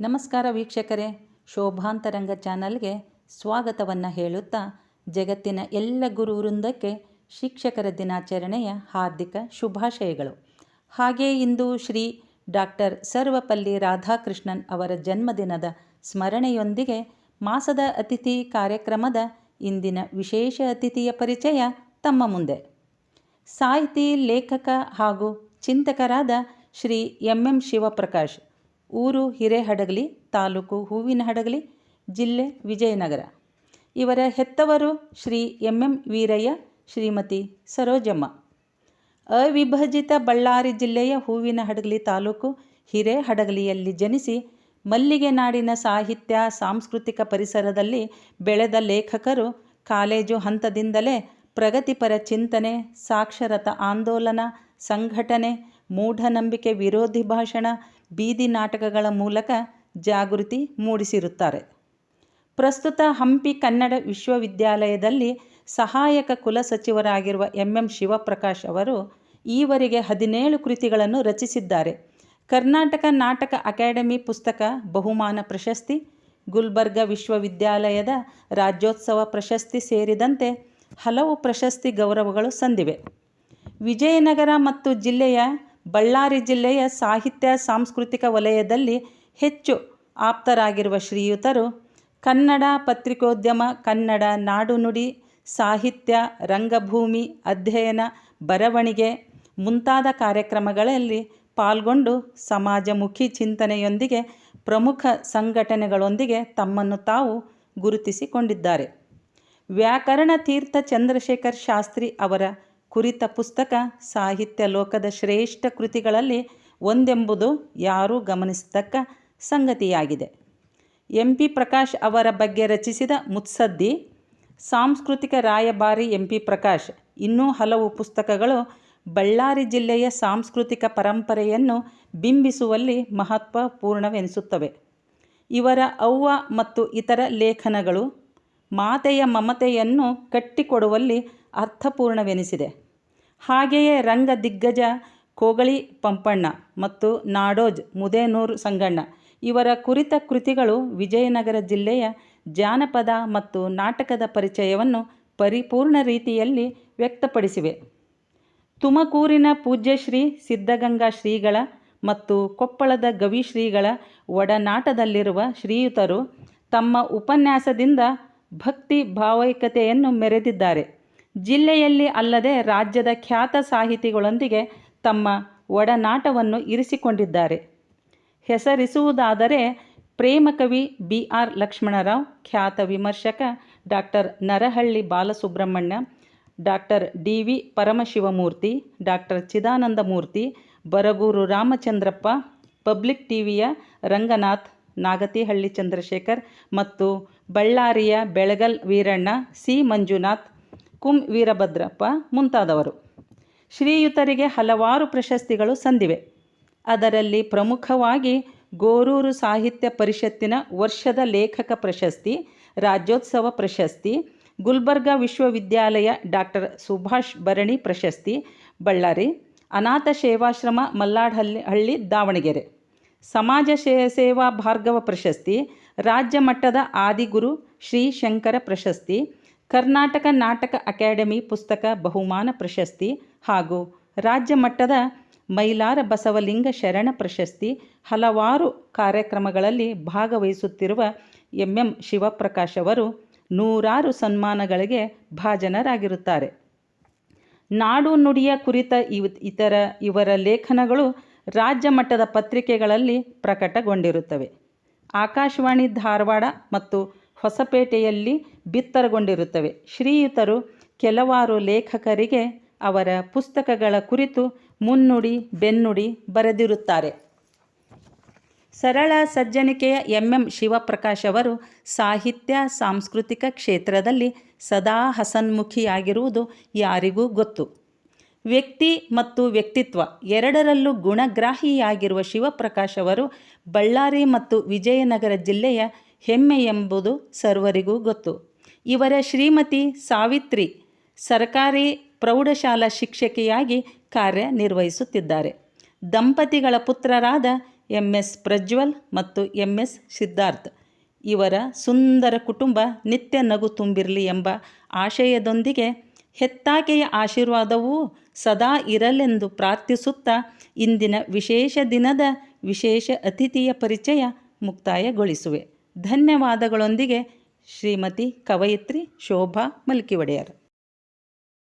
ನಮಸ್ಕಾರ ವೀಕ್ಷಕರೇ, ಶೋಭಾಂತರಂಗ ಚಾನಲ್ಗೆ ಸ್ವಾಗತವನ್ನು ಹೇಳುತ್ತಾ ಜಗತ್ತಿನ ಎಲ್ಲ ಗುರು ವೃಂದಕ್ಕೆ ಶಿಕ್ಷಕರ ದಿನಾಚರಣೆಯ ಹಾರ್ದಿಕ ಶುಭಾಶಯಗಳು. ಹಾಗೆ ಇಂದು ಶ್ರೀ ಡಾಕ್ಟರ್ ಸರ್ವಪಲ್ಲಿ ರಾಧಾಕೃಷ್ಣನ್ ಅವರ ಜನ್ಮದಿನದ ಸ್ಮರಣೆಯೊಂದಿಗೆ ಮಾಸದ ಅತಿಥಿ ಕಾರ್ಯಕ್ರಮದ ಇಂದಿನ ವಿಶೇಷ ಅತಿಥಿಯ ಪರಿಚಯ ತಮ್ಮ ಮುಂದೆ. ಸಾಹಿತಿ, ಲೇಖಕ ಹಾಗೂ ಚಿಂತಕರಾದ ಶ್ರೀ ಎಂ ಎಂ ಶಿವಪ್ರಕಾಶ್ ಊರು ಹಿರೇಹಡಗಲಿ, ತಾಲೂಕು ಹೂವಿನಹಡಗಲಿ ಜಿಲ್ಲೆ ವಿಜಯನಗರ. ಇವರ ಹೆತ್ತವರು ಶ್ರೀ ಎಂ ಎಂ ವೀರಯ್ಯ, ಶ್ರೀಮತಿ ಸರೋಜಮ್ಮ. ಅವಿಭಜಿತ ಬಳ್ಳಾರಿ ಜಿಲ್ಲೆಯ ಹೂವಿನಹಡಗಲಿ ತಾಲೂಕು ಹಿರೇಹಡಗಲಿಯಲ್ಲಿ ಜನಿಸಿ ಮಲ್ಲಿಗೆ ನಾಡಿನ ಸಾಹಿತ್ಯ, ಸಾಂಸ್ಕೃತಿಕ ಪರಿಸರದಲ್ಲಿ ಬೆಳೆದ ಲೇಖಕರು ಕಾಲೇಜು ಹಂತದಿಂದಲೇ ಪ್ರಗತಿಪರ ಚಿಂತನೆ, ಸಾಕ್ಷರತಾ ಆಂದೋಲನ, ಸಂಘಟನೆ, ಮೂಢನಂಬಿಕೆ ವಿರೋಧಿ ಭಾಷಣ ಬೀದಿ ನಾಟಕಗಳ ಮೂಲಕ ಜಾಗೃತಿ ಮೂಡಿಸಿರುತ್ತಾರೆ. ಪ್ರಸ್ತುತ ಹಂಪಿ ಕನ್ನಡ ವಿಶ್ವವಿದ್ಯಾಲಯದಲ್ಲಿ ಸಹಾಯಕ ಕುಲಸಚಿವರಾಗಿರುವ ಎಂ ಎಂ ಶಿವಪ್ರಕಾಶ್ ಅವರು ಈವರೆಗೆ ಹದಿನೇಳು ಕೃತಿಗಳನ್ನು ರಚಿಸಿದ್ದಾರೆ. ಕರ್ನಾಟಕ ನಾಟಕ ಅಕಾಡೆಮಿ ಪುಸ್ತಕ ಬಹುಮಾನ ಪ್ರಶಸ್ತಿ, ಗುಲ್ಬರ್ಗ ವಿಶ್ವವಿದ್ಯಾಲಯದ ರಾಜ್ಯೋತ್ಸವ ಪ್ರಶಸ್ತಿ ಸೇರಿದಂತೆ ಹಲವು ಪ್ರಶಸ್ತಿ ಗೌರವಗಳು ಸಂದಿವೆ. ವಿಜಯನಗರ ಮತ್ತು ಜಿಲ್ಲೆಯ ಬಳ್ಳಾರಿ ಜಿಲ್ಲೆಯ ಸಾಹಿತ್ಯ, ಸಾಂಸ್ಕೃತಿಕ ವಲಯದಲ್ಲಿ ಹೆಚ್ಚು ಆಪ್ತರಾಗಿರುವ ಶ್ರೀಯುತರು ಕನ್ನಡ ಪತ್ರಿಕೋದ್ಯಮ, ಕನ್ನಡ ನಾಡುನುಡಿ ಸಾಹಿತ್ಯ, ರಂಗಭೂಮಿ ಅಧ್ಯಯನ, ಬರವಣಿಗೆ ಮುಂತಾದ ಕಾರ್ಯಕ್ರಮಗಳಲ್ಲಿ ಪಾಲ್ಗೊಂಡು ಸಮಾಜಮುಖಿ ಚಿಂತನೆಯೊಂದಿಗೆ ಪ್ರಮುಖ ಸಂಘಟನೆಗಳೊಂದಿಗೆ ತಮ್ಮನ್ನು ತಾವು ಗುರುತಿಸಿಕೊಂಡಿದ್ದಾರೆ. ವ್ಯಾಕರಣ ತೀರ್ಥ ಚಂದ್ರಶೇಖರ್ ಶಾಸ್ತ್ರಿ ಅವರ ಕುರಿತ ಪುಸ್ತಕ ಸಾಹಿತ್ಯ ಲೋಕದ ಶ್ರೇಷ್ಠ ಕೃತಿಗಳಲ್ಲಿ ಒಂದೆಂಬುದು ಯಾರೂ ಗಮನಿಸತಕ್ಕ ಸಂಗತಿಯಾಗಿದೆ. ಎಂ. ಪಿ. ಪ್ರಕಾಶ್ ಅವರ ಬಗ್ಗೆ ರಚಿಸಿದ ಮುತ್ಸದ್ದಿ, ಸಾಂಸ್ಕೃತಿಕ ರಾಯಭಾರಿ ಎಂ. ಪಿ. ಪ್ರಕಾಶ್, ಇನ್ನೂ ಹಲವು ಪುಸ್ತಕಗಳು ಬಳ್ಳಾರಿ ಜಿಲ್ಲೆಯ ಸಾಂಸ್ಕೃತಿಕ ಪರಂಪರೆಯನ್ನು ಬಿಂಬಿಸುವಲ್ಲಿ ಮಹತ್ವಪೂರ್ಣವೆನಿಸುತ್ತವೆ. ಇವರ ಅವ್ವ ಮತ್ತು ಇತರ ಲೇಖನಗಳು ಮಾತೆಯ ಮಮತೆಯನ್ನು ಕಟ್ಟಿಕೊಡುವಲ್ಲಿ ಅರ್ಥಪೂರ್ಣವೆನಿಸಿದೆ. ಹಾಗೆಯೇ ರಂಗ ದಿಗ್ಗಜ, ಕೋಗಳಿ ಪಂಪಣ್ಣ ಮತ್ತು ನಾಡೋಜ್ ಮುದೇನೂರು ಸಂಗಣ್ಣ. ಇವರ ಕುರಿತ ಕೃತಿಗಳು ವಿಜಯನಗರ ಜಿಲ್ಲೆಯ ಜಾನಪದ ಮತ್ತು ನಾಟಕದ ಪರಿಚಯವನ್ನು ಪರಿಪೂರ್ಣ ರೀತಿಯಲ್ಲಿ ವ್ಯಕ್ತಪಡಿಸಿವೆ. ತುಮಕೂರಿನ ಪೂಜ್ಯಶ್ರೀ ಸಿದ್ಧಗಂಗಾ ಶ್ರೀಗಳ ಮತ್ತು ಕೊಪ್ಪಳದ ಗವಿಶ್ರೀಗಳ ಒಡನಾಟದಲ್ಲಿರುವ ಶ್ರೀಯುತರು ತಮ್ಮ ಉಪನ್ಯಾಸದಿಂದ ಭಕ್ತಿ ಭಾವೈಕ್ಯತೆಯನ್ನು ಮೆರೆದಿದ್ದಾರೆ. ಜಿಲ್ಲೆಯಲ್ಲಿ ಅಲ್ಲದೆ ರಾಜ್ಯದ ಖ್ಯಾತ ಸಾಹಿತಿಗಳೊಂದಿಗೆ ತಮ್ಮ ಒಡನಾಟವನ್ನು ಇರಿಸಿಕೊಂಡಿದ್ದಾರೆ. ಹೆಸರಿಸುವುದಾದರೆ ಪ್ರೇಮಕವಿ ಬಿ ಆರ್ ಲಕ್ಷ್ಮಣರಾವ್, ಖ್ಯಾತ ವಿಮರ್ಶಕ doctor Narahalli Balasubrahmanya doctor D V Paramashivamurthy doctor Chidanandamurthy, Baraguru Ramachandrappa, public ಟಿವಿಯ ರಂಗನಾಥ್, ನಾಗತಿಹಳ್ಳಿ ಚಂದ್ರಶೇಖರ್ ಮತ್ತು ಬಳ್ಳಾರಿಯ ಬೆಳಗಲ್ ವೀರಣ್ಣ, ಸಿ ಮಂಜುನಾಥ್ ಕುಂ ವೀರಭದ್ರಪ್ಪ ಮುಂತಾದವರು. ಶ್ರೀಯುತರಿಗೆ ಹಲವಾರು ಪ್ರಶಸ್ತಿಗಳು ಸಂದಿವೆ. ಅದರಲ್ಲಿ ಪ್ರಮುಖವಾಗಿ ಗೋರೂರು ಸಾಹಿತ್ಯ ಪರಿಷತ್ತಿನ ವರ್ಷದ ಲೇಖಕ ಪ್ರಶಸ್ತಿ, ರಾಜ್ಯೋತ್ಸವ ಪ್ರಶಸ್ತಿ, ಗುಲ್ಬರ್ಗಾ ವಿಶ್ವವಿದ್ಯಾಲಯ ಡಾಕ್ಟರ್ ಸುಭಾಷ್ ಭರಣಿ ಪ್ರಶಸ್ತಿ, ಬಳ್ಳಾರಿ, ಅನಾಥ ಸೇವಾಶ್ರಮ ಮಲ್ಲಾಡಹಳ್ಳಿ, ಹಳ್ಳಿ ದಾವಣಗೆರೆ. ಸಮಾಜ ಸೇವಾ ಭಾರ್ಗವ ಪ್ರಶಸ್ತಿ, ರಾಜ್ಯ ಮಟ್ಟದ ಆದಿಗುರು ಶ್ರೀ ಶಂಕರ ಪ್ರಶಸ್ತಿ ಕರ್ನಾಟಕ ನಾಟಕ ಅಕಾಡೆಮಿ ಪುಸ್ತಕ ಬಹುಮಾನ ಪ್ರಶಸ್ತಿ ಹಾಗೂ ರಾಜ್ಯ ಮಟ್ಟದ ಮೈಲಾರ ಬಸವಲಿಂಗ ಶರಣ ಪ್ರಶಸ್ತಿ ಹಲವಾರು ಕಾರ್ಯಕ್ರಮಗಳಲ್ಲಿ ಭಾಗವಹಿಸುತ್ತಿರುವ ಎಂ ಎಂ ಶಿವಪ್ರಕಾಶ್ ಅವರು ನೂರಾರು ಸನ್ಮಾನಗಳಿಗೆ ಭಾಜನರಾಗಿರುತ್ತಾರೆ. ನಾಡು ನುಡಿಯ ಕುರಿತ ಇವ್ ಇತರ ಇವರ ಲೇಖನಗಳು ರಾಜ್ಯ ಮಟ್ಟದ ಪತ್ರಿಕೆಗಳಲ್ಲಿ ಪ್ರಕಟಗೊಂಡಿರುತ್ತವೆ. ಆಕಾಶವಾಣಿ ಧಾರವಾಡ ಮತ್ತು ಹೊಸಪೇಟೆಯಲ್ಲಿ ಬಿತ್ತರಗೊಂಡಿರುತ್ತವೆ. ಶ್ರೀಯುತರು ಕೆಲವಾರು ಲೇಖಕರಿಗೆ ಅವರ ಪುಸ್ತಕಗಳ ಕುರಿತು ಮುನ್ನುಡಿ, ಬೆನ್ನುಡಿ ಬರೆದಿರುತ್ತಾರೆ. ಸರಳ ಸಜ್ಜನಿಕೆಯ ಎಂ. ಎಂ. ಶಿವಪ್ರಕಾಶ್ ಅವರು ಸಾಹಿತ್ಯ, ಸಾಂಸ್ಕೃತಿಕ ಕ್ಷೇತ್ರದಲ್ಲಿ ಸದಾ ಹಸನ್ಮುಖಿಯಾಗಿರುವುದು ಯಾರಿಗೂ ಗೊತ್ತು. ವ್ಯಕ್ತಿ ಮತ್ತು ವ್ಯಕ್ತಿತ್ವ ಎರಡರಲ್ಲೂ ಗುಣಗ್ರಾಹಿಯಾಗಿರುವ ಶಿವಪ್ರಕಾಶ್ ಅವರು ಬಳ್ಳಾರಿ ಮತ್ತು ವಿಜಯನಗರ ಜಿಲ್ಲೆಯ ಹೆಮ್ಮೆ ಎಂಬುದು ಸರ್ವರಿಗೂ ಗೊತ್ತು. ಇವರ ಶ್ರೀಮತಿ ಸಾವಿತ್ರಿ ಸರ್ಕಾರಿ ಪ್ರೌಢಶಾಲಾ ಶಿಕ್ಷಕಿಯಾಗಿ ಕಾರ್ಯನಿರ್ವಹಿಸುತ್ತಿದ್ದಾರೆ. ದಂಪತಿಗಳ ಪುತ್ರರಾದ ಎಂ ಎಸ್ ಪ್ರಜ್ವಲ್ ಮತ್ತು ಎಂ ಎಸ್ ಸಿದ್ಧಾರ್ಥ್. ಇವರ ಸುಂದರ ಕುಟುಂಬ ನಿತ್ಯ ನಗು ತುಂಬಿರಲಿ ಎಂಬ ಆಶಯದೊಂದಿಗೆ ಹೆತ್ತಾಕೆಯ ಆಶೀರ್ವಾದವೂ ಸದಾ ಇರಲೆಂದು ಪ್ರಾರ್ಥಿಸುತ್ತಾ ಇಂದಿನ ವಿಶೇಷ ದಿನದ ವಿಶೇಷ ಅತಿಥಿಯ ಪರಿಚಯ ಮುಕ್ತಾಯಗೊಳಿಸುವೆ. ಧನ್ಯವಾದಗಳೊಂದಿಗೆ ಶ್ರೀಮತಿ ಕವಯಿತ್ರಿ ಶೋಭಾ ಮಲ್ಕಿ ಒಡೆಯರ್